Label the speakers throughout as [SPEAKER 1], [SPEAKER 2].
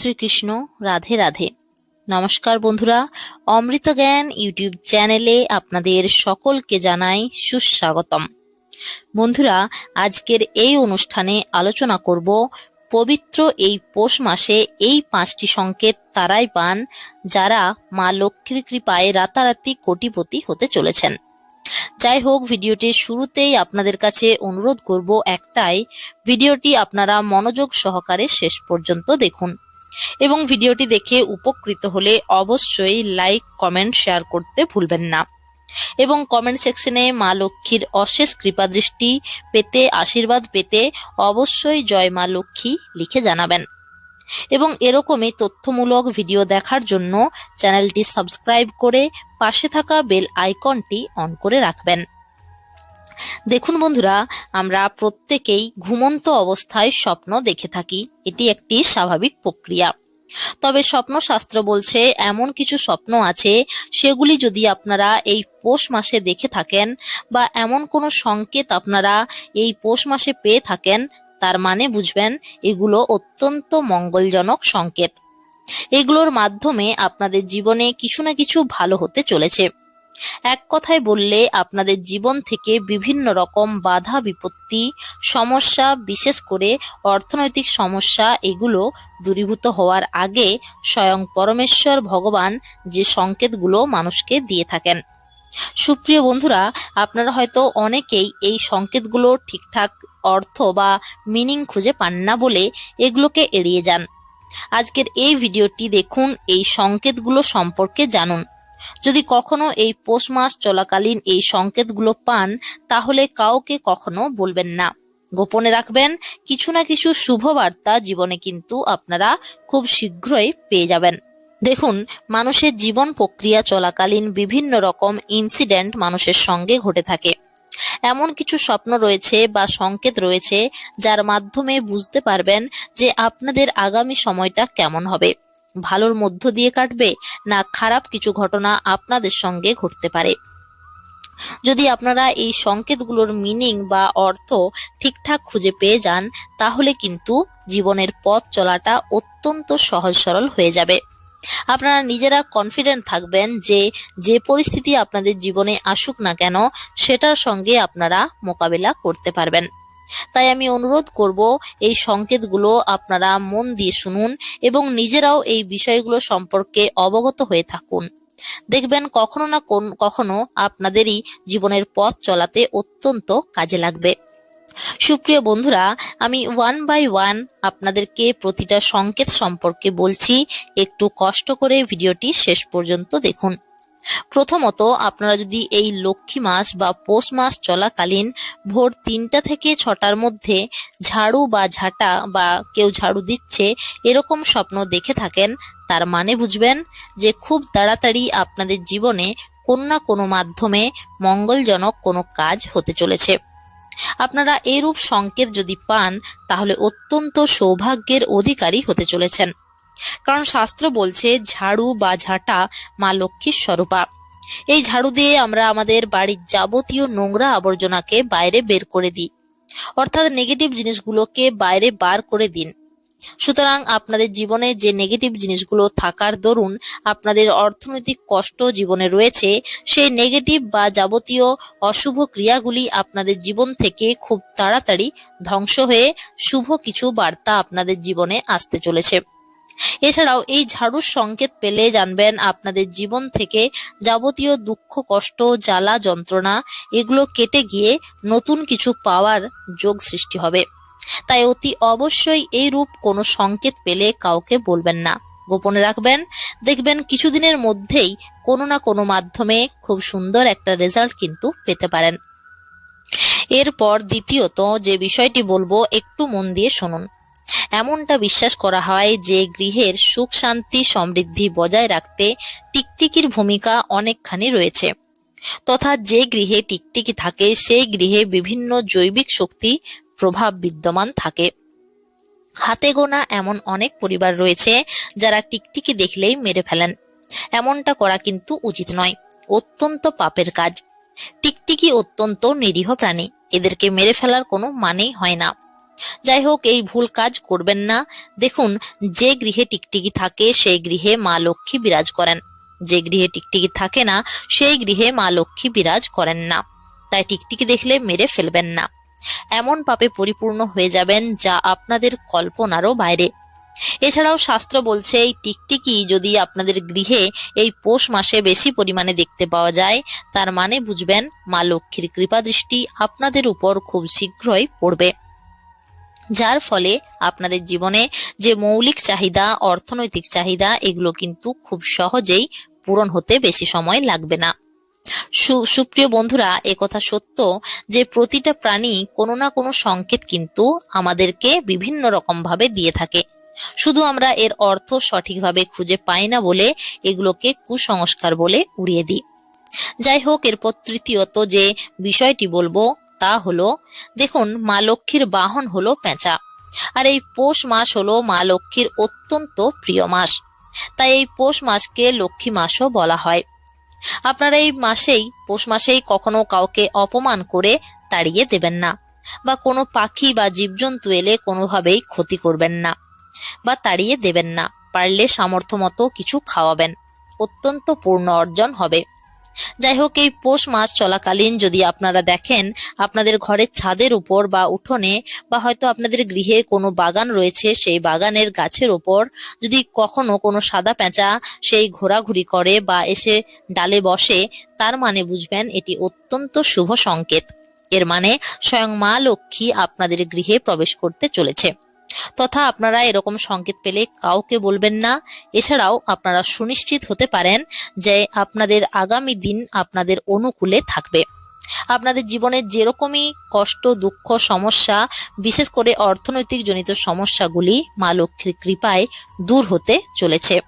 [SPEAKER 1] শ্রীকৃষ্ণ, রাধে রাধে। নমস্কার বন্ধুরা, অমৃত জ্ঞান ইউটিউব চ্যানেলে আপনাদের সকলকে জানাই সুস্বাগতম। বন্ধুরা, আজকের এই অনুষ্ঠানে আলোচনা করব পবিত্র এই পৌষ মাসে এই পাঁচটি সংকেত তারাই পান যারা মা লক্ষ্মীর কৃপায় রাতারাতি কোটিপতি হতে চলেছেন। যাই হোক ভিডিওটির শুরুতেই আপনাদের কাছে অনুরোধ করব একটাই, ভিডিওটি আপনারা মনোযোগ সহকারে শেষ পর্যন্ত দেখুন। এবং ভিডিওটি দেখে উপকৃত হলে অবশ্যই লাইক, কমেন্ট, শেয়ার করতে ভুলবেন না। এবং কমেন্ট সেকশনে মা লক্ষ্মীর অশেষ কৃপা দৃষ্টি পেতে, আশীর্বাদ পেতে অবশ্যই জয় মা লক্ষ্মী লিখে জানাবেন। এবং এরকমই তথ্যমূলক ভিডিও দেখার জন্য চ্যানেলটি সাবস্ক্রাইব করে পাশে থাকা বেল আইকনটি অন করে রাখবেন। দেখুন বন্ধুরা, আমরা প্রত্যেকেই ঘুমন্ত অবস্থায় স্বপ্ন দেখে থাকি। এটি একটি স্বাভাবিক প্রক্রিয়া। তবে স্বপ্নশাস্ত্র বলছে, এমন কিছু স্বপ্ন আছে, সেগুলি যদি আপনারা এই পৌষ মাসে দেখে থাকেন বা এমন কোনো সংকেত আপনারা এই পৌষ মাসে পেয়ে থাকেন, তার মানে বুঝবেন, এগুলো অত্যন্ত মঙ্গলজনক সংকেত। এগুলোর মাধ্যমে আপনাদের জীবনে কিছু না কিছু ভালো হতে চলেছে। এক কথায় বললে আপনাদের জীবন থেকে বিভিন্ন রকম বাধা, বিপত্তি, সমস্যা, বিশেষ করে অর্থনৈতিক সমস্যা, এগুলো দূরীভূত হওয়ার আগে স্বয়ং পরমেশ্বর ভগবান যে সংকেতগুলো মানুষকে দিয়ে থাকেন। সুপ্রিয় বন্ধুরা, আপনারা হয়তো অনেকেই এই সংকেতগুলো ঠিকঠাক অর্থ বা মিনিং খুঁজে পান না বলে এগুলোকে এড়িয়ে যান। আজকের এই ভিডিওটি দেখুন, এই সংকেতগুলো সম্পর্কে জানুন। যদি কখনো এই পৌষ মাস চলাকালীন এই সংকেতগুলো পান, তাহলে কাউকে কখনো বলবেন না। গোপনে রাখবেন, কিছু না কিছু শুভ বার্তা জীবনে কিন্তু আপনারা খুব শীঘ্রই পেয়ে যাবেন। দেখুন, মানুষের জীবন প্রক্রিয়া চলাকালীন বিভিন্ন রকম ইনসিডেন্ট মানুষের সঙ্গে ঘটে থাকে। এমন কিছু স্বপ্ন রয়েছে বা সংকেত রয়েছে, যার মাধ্যমে বুঝতে পারবেন যে আপনাদের আগামী সময়টা কেমন হবে। ভালোর মধ্য দিয়ে কাটবে না খারাপ কিছু ঘটনা আপনাদের সঙ্গে ঘটতে পারে। যদি আপনারা এই সংকেতগুলোর মিনিং বা অর্থ ঠিকঠাক খুঁজে পেয়ে যান, তাহলে কিন্তু জীবনের পথ চলাটা অত্যন্ত সহজ সরল হয়ে যাবে। আপনারা নিজেরা কনফিডেন্ট থাকবেন যে যে পরিস্থিতি আপনাদের জীবনে আসুক না কেন, সেটার সঙ্গে আপনারা মোকাবেলা করতে পারবেন। তাই আমি অনুরোধ করব এই সংকেতগুলো আপনারা মন দিয়ে শুনুন এবং নিজেরাও এই বিষয়গুলো সম্পর্কে অবগত হয়ে থাকুন। দেখবেন কখনো না কোন, কখনো আপনাদেরই জীবনের পথ চলাতে অত্যন্ত কাজে লাগবে। সুপ্রিয় বন্ধুরা, আমি ওয়ান বাই ওয়ান আপনাদেরকে প্রতিটা সংকেত সম্পর্কে বলছি। একটু কষ্ট করে ভিডিওটি শেষ পর্যন্ত দেখুন। প্রথমত আপনারা যদি এই লক্ষ্মী মাস বা পৌষ মাস চলাকালীন ভোর তিনটা থেকে ছটার মধ্যে ঝাড়ু বা ঝাঁটা বা কেউ ঝাড়ু দিচ্ছে এরকম স্বপ্ন দেখে থাকেন, তার মানে বুঝবেন যে খুব তাড়াতাড়ি আপনাদের জীবনে কোনো না কোনো মাধ্যমে মঙ্গলজনক কোনো কাজ হতে চলেছে। আপনারা এরূপ সংকেত যদি পান, তাহলে অত্যন্ত সৌভাগ্যের অধিকারী হতে চলেছেন। কারণ শাস্ত্র বলছে, ঝাড়ু বা ঝাঁটা মা লক্ষ্মীর স্বরূপা। এই ঝাড়ু দিয়ে আমরা আমাদের বাড়ির যাবতীয় নোংরা আবর্জনাকে বাইরে বের করে দিই। অর্থাৎ নেগেটিভ জিনিসগুলোকে বাইরে বার করে দিন। সুতরাং আপনাদের জীবনে যে নেগেটিভ জিনিসগুলো থাকার দরুন আপনাদের অর্থনৈতিক কষ্ট জীবনে রয়েছে, সেই নেগেটিভ বা যাবতীয় অশুভ ক্রিয়াগুলি আপনাদের জীবন থেকে খুব তাড়াতাড়ি ধ্বংস হয়ে শুভ কিছু বার্তা আপনাদের জীবনে আসতে চলেছে। এছাড়াও এই ঝাড়ুর সংকেত পেলে জানবেন আপনাদের জীবন থেকে যাবতীয় দুঃখ, কষ্ট, জ্বালা, যন্ত্রণা, এগুলো কেটে গিয়ে নতুন কিছু পাওয়ার যোগ সৃষ্টি হবে। তাই অতি অবশ্যই এই রূপ কোনো সংকেত পেলে কাউকে বলবেন না। গোপনে রাখবেন, দেখবেন কিছুদিনের মধ্যেই কোনো না কোনো মাধ্যমে খুব সুন্দর একটা রেজাল্ট কিন্তু পেতে পারেন। এরপর দ্বিতীয়ত যে বিষয়টি বলব, একটু মন দিয়ে শুনুন। এমনটা বিশ্বাস করা হয় যে গৃহের সুখ, শান্তি, সমৃদ্ধি বজায় রাখতে টিকটিকির ভূমিকা অনেকখানি রয়েছে। তথা যে গৃহে টিকটিকি থাকে, সেই গৃহে বিভিন্ন জৈবিক শক্তি প্রভাব বিদ্যমান থাকে। হাতে গোনা এমন অনেক পরিবার রয়েছে যারা টিকটিকি দেখলেই মেরে ফেলেন। এমনটা করা কিন্তু উচিত নয়। অত্যন্ত পাপের কাজ। টিকটিকি অত্যন্ত নিরীহ প্রাণী। এদেরকে মেরে ফেলার কোনো মানেই হয় না। যাই হোক, এই ভুল কাজ করবেন না। দেখুন, যে গৃহে টিকটিকি থাকে, সেই গৃহে মা লক্ষ্মী বিরাজ করেন। যে গৃহে টিকটিকি থাকে না, সেই গৃহে মা লক্ষ্মী বিরাজ করেন না। তাই টিকটিকি দেখলে মেরে ফেলবেন না। এমন পাপে পরিপূর্ণ হয়ে যাবেন যা আপনাদের কল্পনারও বাইরে। এছাড়াও শাস্ত্র বলছে, এই টিকটিকি যদি আপনাদের গৃহে এই পৌষ মাসে বেশি পরিমাণে দেখতে পাওয়া যায়, তার মানে বুঝবেন, মা লক্ষ্মীর কৃপা দৃষ্টি আপনাদের উপর খুব শীঘ্রই পড়বে। যার ফলে আপনাদের জীবনে যে মৌলিক চাহিদা, অর্থনৈতিক চাহিদা, এগুলো কিন্তু খুব সহজেই পূরণ হতে বেশি সময় লাগবে না। সুপ্রিয় বন্ধুরা একথা সত্য যে প্রতিটা প্রাণী কোনো না কোনো সংকেত কিন্তু আমাদেরকে বিভিন্ন রকম ভাবে দিয়ে থাকে। শুধু আমরা এর অর্থ সঠিকভাবে খুঁজে পাই না বলে এগুলোকে কুসংস্কার বলে উড়িয়ে দিই। যাই হোক, এরপর তৃতীয়ত যে বিষয়টি বলব তা হলো, দেখুন, মা লক্ষ্মীর বাহন হলো পেঁচা। আর এই পৌষ মাস হলো মা লক্ষ্মীর অত্যন্ত প্রিয় মাস। তাই এই পৌষ মাসকে লক্ষ্মী মাসও বলা হয়। আপনারা এই মাসেই, পৌষ মাসেই কখনো কাউকে অপমান করে তাড়িয়ে দেবেন না। বা কোনো পাখি বা জীবজন্তু এলে কোনোভাবেই ক্ষতি করবেন না। বা তাড়িয়ে দেবেন না, পারলে সামর্থ্য মতো কিছু খাওয়াবেন। অত্যন্ত পূর্ণ অর্জন হবে। যাই হোক এই পৌষ মাস চলাকালীন যদি আপনারা দেখেন, আপনাদের ঘরের ছাদের উপর বা উঠোনে বা হয়তো আপনাদের গৃহে কোনো বাগান রয়েছে, সেই বাগানের গাছের উপর যদি কখনো কোনো সাদা পেঁচা সেই ঘোরাঘুরি করে বা এসে ডালে বসে, তার মানে বুঝবেন এটি অত্যন্ত শুভ সংকেত। এর মানে স্বয়ং মা লক্ষ্মী আপনাদের গৃহে প্রবেশ করতে চলেছে। তথা আপনারা এরকম সংকেত পেলে কাউকে বলবেন না। এছাড়াও আপনারা সুনিশ্চিত হতে পারেন যে আপনাদের আগামী দিন আপনাদের অনুকূলে থাকবে। আপনাদের জীবনের যেরকমই কষ্ট, দুঃখ, সমস্যা, বিশেষ করে অর্থনৈতিক জনিত সমস্যাগুলি মা লক্ষ্মীর কৃপায় দূর হতে চলেছে।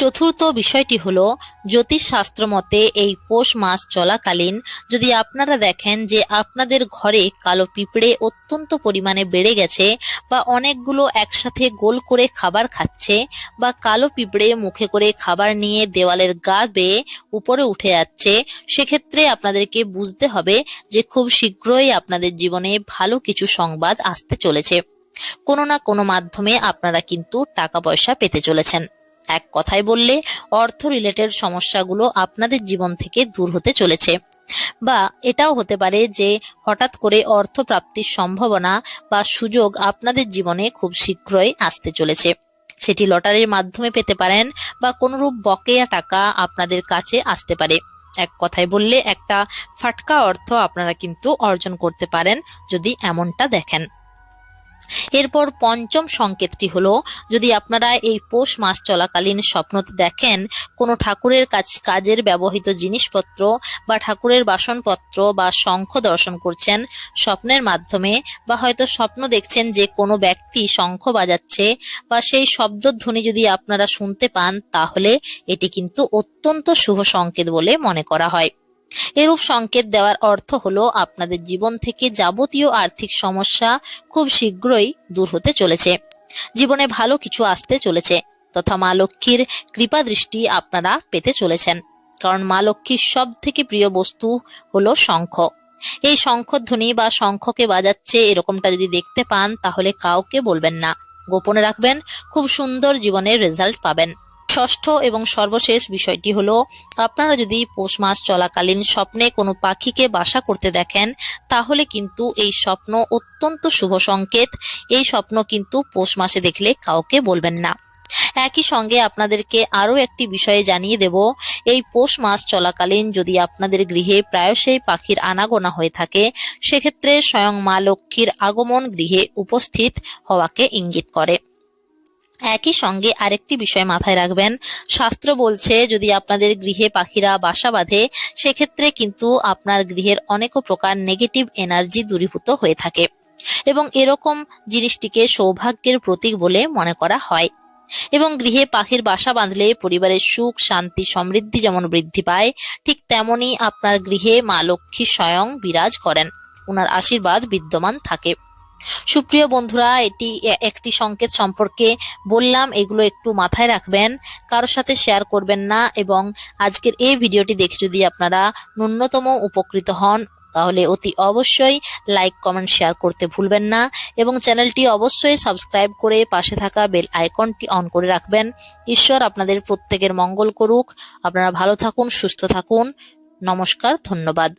[SPEAKER 1] চতুর্থ বিষয়টি হলো জ্যোতিষ শাস্ত্র মতে এই পৌষ মাস চলাকালীন যদি আপনারা দেখেন যে আপনাদের ঘরে কালো পিঁপড়ে অত্যন্ত পরিমাণে বেড়ে গেছে বা অনেকগুলো একসাথে গোল করে খাবার খাচ্ছে বা কালো পিঁপড়ে মুখে করে খাবার নিয়ে দেওয়ালের গা বেয়ে উপরে উঠে যাচ্ছে, সেক্ষেত্রে আপনাদেরকে বুঝতে হবে যে খুব শীঘ্রই আপনাদের জীবনে ভালো কিছু সংবাদ আসতে চলেছে। কোনো না কোনো মাধ্যমে আপনারা কিন্তু টাকা পয়সা পেতে চলেছেন। এক কথায় বললে, অর্থ রিলেটেড সমস্যাগুলো আপনাদের জীবন থেকে দূর হতে চলেছে। বা এটাও হতে পারে যে, হঠাৎ করে অর্থ প্রাপ্তির সম্ভাবনা বা সুযোগ আপনাদের জীবনে খুব শীঘ্রই আসতে চলেছে। সেটি লটারির মাধ্যমে পেতে পারেন বা কোনোরূপ বকেয়া টাকা আপনাদের কাছে আসতে পারে। এক কথায় বললে, একটা ফাটকা অর্থ আপনারা কিন্তু অর্জন করতে পারেন যদি এমনটা দেখেন। এরপর পঞ্চম সংকেতটি হলো, যদি আপনারা এই পৌষ মাস চলাকালীন স্বপ্নতে দেখেন, কোনো ঠাকুরের কাজ, কাজের ব্যবহৃত জিনিসপত্র বা ঠাকুরের বাসনপত্র বা শঙ্খ দর্শন করছেন স্বপ্নের মাধ্যমে, বা হয়তো স্বপ্ন দেখছেন যে কোনো ব্যক্তি শঙ্খ বাজাচ্ছে বা সেই শব্দধ্বনি যদি আপনারা শুনতে পান, তাহলে এটি কিন্তু অত্যন্ত শুভ সংকেত বলে মনে করা হয়। এরূপ সংকেত দেওয়ার অর্থ হলো আপনাদের জীবন থেকে যাবতীয় আর্থিক সমস্যা খুব শীঘ্রই দূর হতে চলেছে। জীবনে ভালো কিছু আসতে চলেছে তথা মা লক্ষ্মীর কৃপা দৃষ্টি আপনারা পেতে চলেছেন। কারণ মা লক্ষ্মীর সব থেকে প্রিয় বস্তু হলো শঙ্খ। এই শঙ্খধ্বনি বা শঙ্খকে বাজাচ্ছে এরকমটা যদি দেখতে পান তাহলে কাউকে বলবেন না। গোপনে রাখবেন, খুব সুন্দর জীবনের রেজাল্ট পাবেন। ষষ্ঠ এবং সর্বশেষ বিষয়টি হলো, আপনারা যদি পৌষ মাস চলাকালীন স্বপ্নে কোনো পাখিকে বাসা করতে দেখেন, তাহলে কিন্তু এই স্বপ্ন অত্যন্ত শুভ সংকেত। এই স্বপ্ন কিন্তু পৌষ মাসে দেখলে কাউকে বলবেন না। একই সঙ্গে আপনাদেরকে আরও একটি বিষয়ে জানিয়ে দেব, এই পৌষ মাস চলাকালীন যদি আপনাদের গৃহে প্রায়শই পাখির আনাগোনা হয়ে থাকে, সেক্ষেত্রে স্বয়ং মা লক্ষ্মীর আগমন গৃহে উপস্থিত হওয়াকে ইঙ্গিত করে। একই সঙ্গে আরেকটি বিষয় মাথায় রাখবেন। শাস্ত্র বলছে, যদি আপনাদের গৃহে পাখিরা বাসা বাঁধে, সেক্ষেত্রে কিন্তু আপনার গৃহের অনেক প্রকার নেগেটিভ এনার্জি দূরীভূত হয়ে থাকে। এবং এরকম জিনিসটিকে সৌভাগ্যের প্রতীক বলে মনে করা হয়। এবং গৃহে পাখির বাসা বাঁধলে পরিবারের সুখ, শান্তি, সমৃদ্ধি যেমন বৃদ্ধি পায়, ঠিক তেমনি আপনার গৃহে মা লক্ষ্মী স্বয়ং বিরাজ করেন। ওনার আশীর্বাদ বিদ্যমান থাকে। সুপ্রিয় বন্ধুরা, এটি একটি সংকেত সম্পর্কে বললাম, এগুলো একটু মাথায় রাখবেন, কারোর সাথে শেয়ার করবেন না এবং আজকের এই ভিডিওটি দেখে যদি আপনারা ন্যূনতম উপকৃত হন, তাহলে অতি অবশ্যই লাইক কমেন্ট শেয়ার করতে ভুলবেন না এবং চ্যানেলটি অবশ্যই সাবস্ক্রাইব করে পাশে থাকা বেল আইকনটি অন করে রাখবেন। ঈশ্বর আপনাদের প্রত্যেকের মঙ্গল করুক। আপনারা ভালো থাকুন, সুস্থ থাকুন। নমস্কার, ধন্যবাদ।